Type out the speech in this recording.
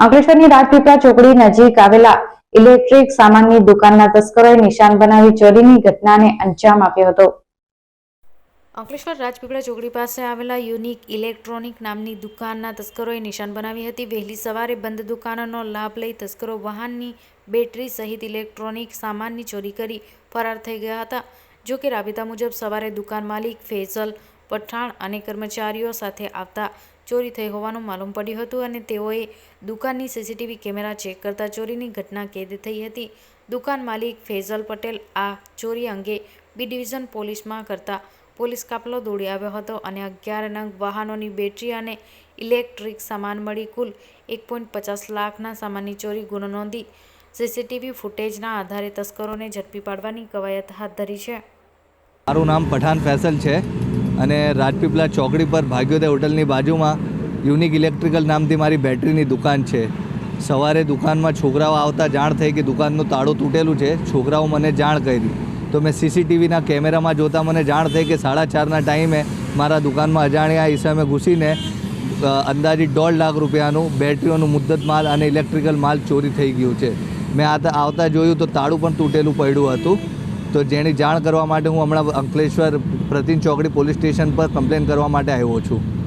અંકલેશ્વરની રાજપીપળા ચોકડી નજીક આવેલા ઇલેક્ટ્રિક સામાનની દુકાનના તસ્કરોએ નિશાન બનાવી ચોરીની ઘટનાને અંજામ આપ્યો હતો. અંકલેશ્વર રાજપીપળા ચોકડી પાસે આવેલા યુનિક ઇલેક્ટ્રોનિક નામની દુકાનના તસ્કરોએ નિશાન બનાવી હતી. વહેલી સવારે બંધ દુકાનનો લાભ લઈ તસ્કરો વાહનની બેટરી સહિત ઇલેક્ટ્રોનિક સામાનની ચોરી કરી ફરાર થઈ ગયા હતા. જો કે રાબેતા મુજબ સવારે દુકાન માલિક ફેઝલ પઠાણ અને કર્મચારીઓ સાથે આવતા ચોરી થઈ હોવાનું માલુમ પડ્યું હતું અને તેઓએ દુકાનની સીસીટીવી કેમેરા ચેક કરતા ચોરીની ઘટના કેદ થઈ હતી. દુકાન માલિક ફેઝલ પટેલ આ ચોરી અંગે બી ડિવિઝન પોલીસમાં કરતા પોલીસ કાફલો દોડી આવ્યો હતો અને અગિયાર નંગ વાહનોની બેટરી અને ઇલેક્ટ્રિક સામાન મળી કુલ એક પોઈન્ટ પચાસ લાખના સામાનની ચોરી ગુનો નોંધી સીસીટીવી ફૂટેજના આધારે તસ્કરોને ઝડપી પાડવાની કવાયત હાથ ધરી છે. મારું નામ પઠાણ ફેસલ છે. અને રાજપીપળા ચોકડી પર ભાગ્યોદય હોટલની બાજુમાં યુનિક ઇલેક્ટ્રિકલ નામથી મારી બેટરીની દુકાન છે. સવારે દુકાનમાં છોકરાઓ આવતા જાણ થઈ કે દુકાનનું તાળું તૂટેલું છે. છોકરાઓ મને જાણ કરી. તો મેં સીસીટીવીના કેમેરામાં જોતાં મને જાણ થઈ કે સાડા ચારના ટાઈમે મારા દુકાનમાં અજાણ્યા ઈસમે ઘૂસીને અંદાજિત દોઢ લાખ રૂપિયાનું બેટરીઓનું મુદ્દત માલ અને ઇલેક્ટ્રિકલ માલ ચોરી થઈ ગયું છે. મેં આવતા જોયું તો તાળું પણ તૂટેલું પડ્યું હતું. તો જેની જાણ કરવા માટે હું હમણાં અંકલેશ્વર પ્રતિન ચોકડી પોલીસ સ્ટેશન પર કમ્પ્લેન કરવા માટે આવ્યો છું.